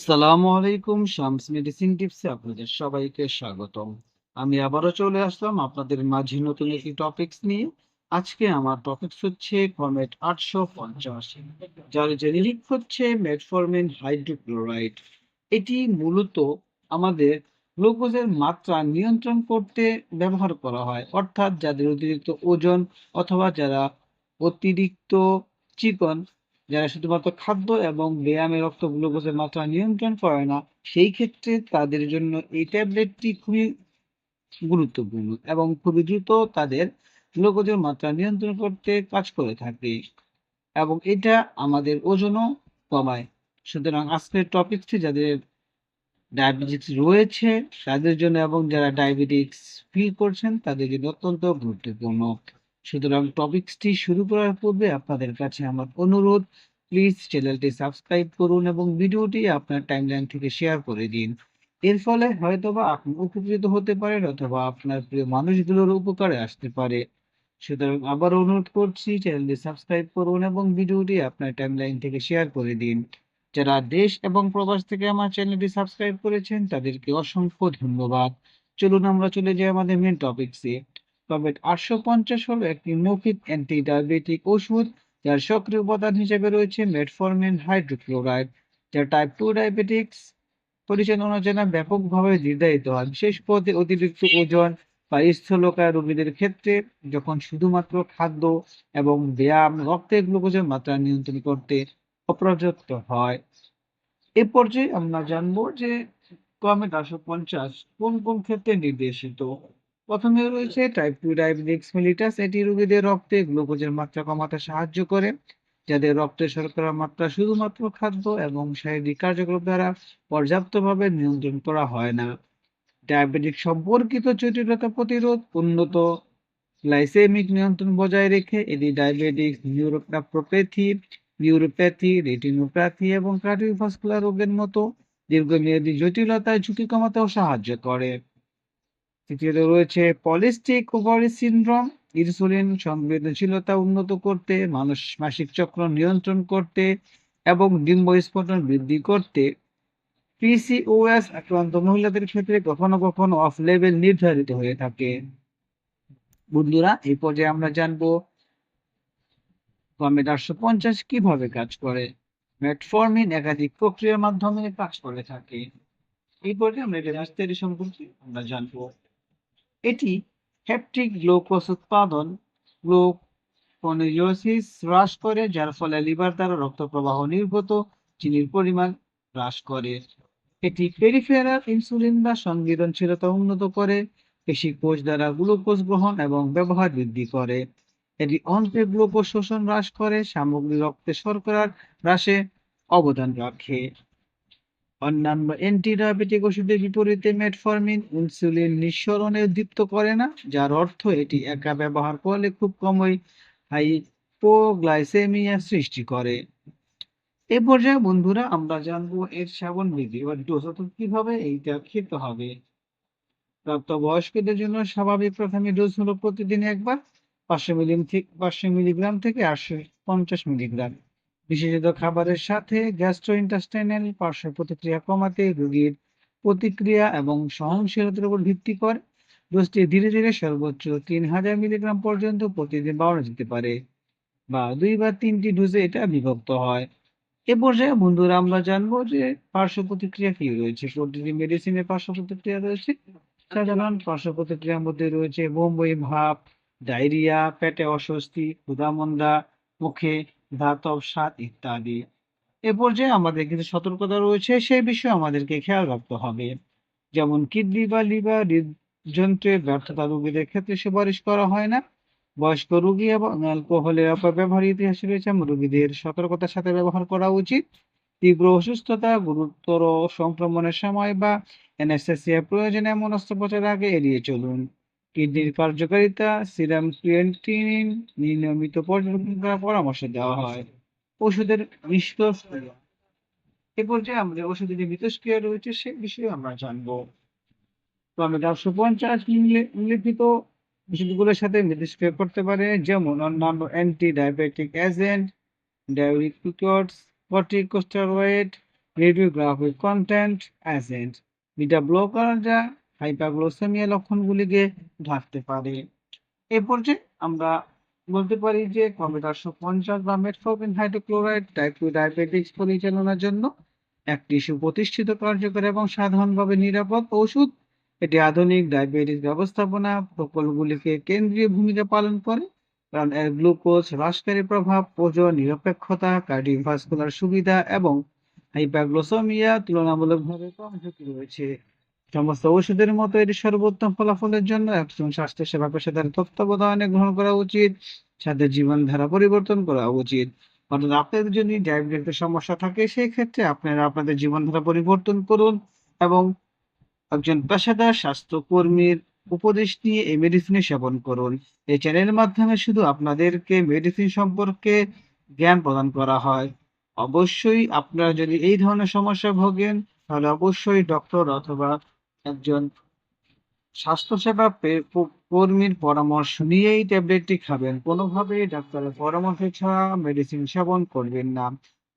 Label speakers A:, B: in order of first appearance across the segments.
A: আসসালামু আলাইকুম, শামস মেডিসিন টিপসে আপনাদের সবাইকে স্বাগতম। আমি আবারও চলে আসলাম আপনাদের মাঝে নতুন একটি নিয়ে। আজকে আমার হচ্ছে আটশো পঞ্চাশ, যার জেনেরিক হচ্ছে হাইড্রোক্লোরাইড এটি মূলত আমাদের গ্লুকোজের মাত্রা নিয়ন্ত্রণ করতে ব্যবহার করা হয়, অর্থাৎ যাদের অতিরিক্ত ওজন অথবা যারা অতিরিক্ত চিকন যারা শুধুমাত্র খাদ্য এবং ব্যায়ামে রক্ত গ্লুকোজের মাত্রা নিয়ন্ত্রণ করে না, সেই ক্ষেত্রে তাদের জন্য এই ট্যাবলেটটি খুবই গুরুত্বপূর্ণ এবং খুবই দ্রুত তাদের গ্লুকোজের মাত্রা নিয়ন্ত্রণ করতে কাজ করে থাকে এবং এটা আমাদের ওজনও কমায়। সুতরাং আজকের টপিকটি যাদের ডায়াবেটিস রয়েছে তাদের জন্য এবং যারা ডায়াবেটিস ফিল করছেন তাদের জন্য অত্যন্ত গুরুত্বপূর্ণ। সুতরাং টপিকসটি শুরু করার পূর্বে আপনাদের কাছে আমার অনুরোধ প্লিজ চ্যানেলটি সাবস্ক্রাইব করুন এবং ভিডিওটি আপনার টাইমলাইন থেকে শেয়ার করে দিন। এর ফলে হয়তোবা আপনি উপকৃত হতে পারেন অথবা আপনার প্রিয় মানুষগুলোর উপকারে আসতে পারে। সুতরাং আবার অনুরোধ করছি চ্যানেলটি সাবস্ক্রাইব করুন এবং ভিডিওটি আপনার টাইমলাইন থেকে শেয়ার করে দিন। যারা দেশ এবং প্রবাস থেকে আমার চ্যানেলটি সাবস্ক্রাইব করেছেন, তাদেরকে অসংখ্য ধন্যবাদ। চলুন আমরা চলে যাই আমাদের মেন টপিকসে তবে আটশো পঞ্চাশ হলো একটি মৌখিক অ্যান্টি ডায়াবেটিক ওষুধ যার সক্রিয় উপাদান হিসেবে রয়েছে মেটফরমিন হাইড্রোক্লোরাইড যা টাইপ টু ডায়াবেটিক্স পরিচালনার জন্য ব্যাপকভাবে নির্ধারিত হয়। বিশেষ পদে অতিরিক্ত ওজন বা স্থূলকায় রোগীদের ক্ষেত্রে যখন শুধুমাত্র খাদ্য এবং ব্যায়াম রক্তে গ্লুকোজের মাত্রা নিয়ন্ত্রণ করতে অপর্যাপ্ত হয়। এ পর্যায়ে আমরা জানব যে কমেট আটশো পঞ্চাশ কোন কোন ক্ষেত্রে নির্দেশিত। প্রথমে রয়েছে টাইপ টু ডায়াবেটিক্স মেলিটাস এটি রোগীদের রক্তে গ্লুকোজের মাত্রা কমাতে সাহায্য করে, যাদের রক্তে শর্করার মাত্রা শুধুমাত্র খাদ্য এবং শারীরিক কার্যকলাপ দ্বারা পর্যাপ্তভাবে নিয়ন্ত্রণ করা হয় না। ডায়াবেটিক সম্পর্কিত জটিলতা প্রতিরোধ, উন্নত গ্লাইসেমিক নিয়ন্ত্রণ বজায় রেখে এটি ডায়াবেটিক্স নিউরোপ্যাথি নিউরোপ্যাথি রেটিনোপ্যাথি এবং কার্ডিওভাস্কুলার রোগের মতো দীর্ঘমেয়াদী জটিলতায় ঝুঁকি কমাতেও সাহায্য করে। তৃতীয়ত রয়েছে পলিস্টিক ওভারি সিনড্রোম। ইনসুলিন সংবেদনশীলতা উন্নত করতে, মানুষ মাসিক চক্র নিয়ন্ত্রণ করতে এবং ডিম্ব স্ফোটন বৃদ্ধি করতে। পিসিওএস আক্রান্ত মহিলাদের ক্ষেত্রে কখনো কখনো অফ লেভেল নির্ধারিত হয়ে থাকে। বন্ধুরা, এই পর্যায়ে আমরা জানব গমেট আটশো পঞ্চাশ কীভাবে কাজ করে। মেটফর্মিন একাধিক প্রক্রিয়ার মাধ্যমে কাজ করে থাকে। এই পর্যায়ে আমরা এটা বিস্তারিত সম্পর্কে আমরা জানব। এটি হ্যাপটিক গ্লুকোজ উৎপাদন গ্লুকোনিওসিস হ্রাস করে, যার ফলে লিভার দ্বারা রক্ত প্রবাহ নির্গত, চিনির পরিমাণ হ্রাস করে। এটি পেরিফেরাল ইনসুলিন বা সংবেদনশীলতা উন্নত করে, পেশি কোষ দ্বারা গ্লুকোজ গ্রহণ এবং ব্যবহার বৃদ্ধি করে। এটি অন্ত্রে গ্লুকোজ শোষণ হ্রাস করে সামগ্রিক রক্তে শর্করার হ্রাসে অবদান রাখে। অন্যান্য অ্যান্টিডায়াবেটিক ওষুধের বিপরীতে মেটফর্মিন ইনসুলিন নিঃসরণে উদ্দীপ্ত করে না, যার অর্থ এটি একা ব্যবহার করলে খুব কমই হাইপোগ্লাইসেমিয়া সৃষ্টি করে। এ পর্যায়ে বন্ধুরা আমরা জানব এর সেবন বিধি বা ডোজ অর্থাৎ কীভাবে এইটা খেতে হবে। প্রাপ্তবয়স্কদের জন্য স্বাভাবিক প্রাথমিক ডোজ হলো প্রতিদিন একবার, পাঁচশো মিলি পাঁচশো মিলিগ্রাম থেকে আটশো পঞ্চাশ মিলিগ্রাম। বিশেষত খাবারের সাথে গ্যাস্ট্রো গ্যাস্ট্রোইন্টেস্টাইনাল পার্শ্ব প্রতিক্রিয়া কমাতে রোগীর প্রতিক্রিয়া এবং সহনশীলতার উপর ভিত্তি করে। ডোজটি ধীরে ধীরে সর্বোচ্চ তিন হাজার মিলিগ্রাম পর্যন্ত প্রতিদিন বাড়ানো যেতে পারে বা দুই বা তিনটি ডোজে এটা বিভক্ত হয়। এ পর্যায়ে বন্ধুরা, আমরা জানব যে পার্শ্ব প্রতিক্রিয়া কি রয়েছে? প্রতিটি মেডিসিনের পার্শ্ব প্রতিক্রিয়া রয়েছে। সাধারণ পার্শ্ব প্রতিক্রিয়ার মধ্যে রয়েছে বোম্বই ভাব ডায়রিয়া, পেটে অস্বস্তি, ক্ষুধামন্দা, মুখে ধাতব, স্বাদ ইত্যাদি। এ পর্যায়ে আমাদের কিছু সতর্কতা রয়েছে, সেই বিষয়ে আমাদেরকে খেয়াল রাখতে হবে। যেমন কিডনি বা লিভার হৃদযন্ত্রের ব্যর্থতা রোগীদের ক্ষেত্রে সুপারিশ করা হয় না। বয়স্ক রোগী এবং অ্যালকোহলের অপব্যবহার ইতিহাস রয়েছে রোগীদের সতর্কতার সাথে ব্যবহার করা উচিত। তীব্র অসুস্থতা, গুরুতর সংক্রমণের সময় বা অ্যানেস্থেসিয়া প্রয়োজনে এমন অস্ত্রোপচার আগে এড়িয়ে চলুন। কিডনির কার্যকারিতা সিরাম ক্রিয়েটিনিন নিয়মিত পর্যবেক্ষণ করার পরামর্শ দেওয়া হয়? ওষুধের মিথস্ক্রিয়া এ পর্যায়ে আমাদের ওষুধের যে মিথস্ক্রিয়া রয়েছে, সে বিষয়ে আমরা জানব। তো আমরা চারশো পঞ্চাশ উল্লেখিত ওষুধগুলোর সাথে মিথস্ক্রিয়া করতে পারে, যেমন অন্যান্য anti diabetic agent diabetic corticosteroid, radiographic content agent. Beta ব্লকাররা hyperglycaemia লক্ষণগুলিকে ঢাকতে পারে। এ পর্যায়ে আমরা বলতে পারি যে কোভিড আটশো পঞ্চাশ বা হাইড্রোক্লোরাইড টাইপ টু ডায়াবেটিক্স পরিচালনার জন্য একটি সুপ্রতিষ্ঠিত কার্যকর এবং সাধারণভাবে নিরাপদ ওষুধ। এটি আধুনিক ডায়াবেটিস ব্যবস্থাপনা প্রকল্পগুলিকে কেন্দ্রীয় ভূমিকা পালন করে, কারণ এর গ্লুকোজ হ্রাসকারী প্রভাব, ওজন, নিরপেক্ষতা কার্ডিওভাস্কুলার সুবিধা এবং হাইপারগ্লোসোমিয়া তুলনামূলকভাবে কম ঝুঁকি রয়েছে। সমস্ত ওষুধের মতো এটি সর্বোত্তম ফলাফলের জন্য একজন স্বাস্থ্যসেবা পেশাদার তত্ত্বাবধানে গ্রহণ করা উচিত, সাথে জীবনধারা পরিবর্তন করা উচিত। অর্থাৎ আপনাদের যদি ডায়াবেটিসের সমস্যা থাকে সেই ক্ষেত্রে আপনারা আপনাদের জীবনধারা পরিবর্তন করুন এবং একজন পেশাদার স্বাস্থ্যকর্মীর উপদেশ নিয়ে এই মেডিসিন সেবন করুন। এই চ্যানেলের মাধ্যমে শুধু আপনাদেরকে মেডিসিন সম্পর্কে জ্ঞান প্রদান করা হয়। অবশ্যই আপনারা যদি এই ধরনের সমস্যা ভোগেন, তাহলে অবশ্যই ডক্টর অথবা একজন স্বাস্থ্যসেবা কর্মীর পরামর্শ নিয়েই ট্যাবলেটটি খাবেন। কোনোভাবেই ডাক্তারের পরামর্শ ছাড়া মেডিসিন সেবন করবেন না।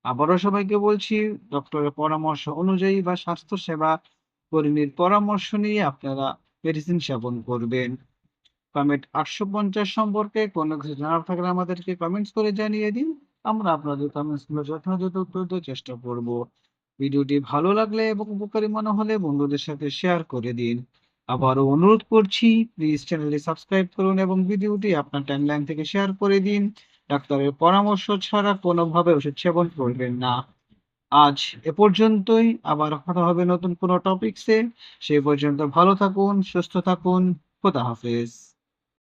A: আবারও সবাইকে বলছি ডক্টরের পরামর্শ অনুযায়ী বা স্বাস্থ্যসেবা কর্মীর পরামর্শ নিয়ে আপনারা মেডিসিন সেবন করবেন। কমেন্ট আটশো পঞ্চাশ সম্পর্কে, কোনো কিছু জানার থাকলে আমাদেরকে কমেন্টস করে জানিয়ে দিন। আমরা আপনাদের কমেন্টসগুলো যথাযথ উত্তর দেওয়ার চেষ্টা করব। ভিডিওটি ভালো লাগলে এবং উপকারী মনে হলে বন্ধুদের সাথে শেয়ার করে দিন। আবারও অনুরোধ করছি প্লিজ চ্যানেলটি সাবস্ক্রাইব করুন এবং ভিডিওটি আপনার টাইমলাইন থেকে শেয়ার করে দিন। ডাক্তারের পরামর্শ ছাড়া কোনোভাবে ওষুধ সেবন করবেন না। আজ এ পর্যন্তই, আবার কথা হবে নতুন কোনো টপিকসে সেই পর্যন্ত ভালো থাকুন, সুস্থ থাকুন, খোদা হাফেজ।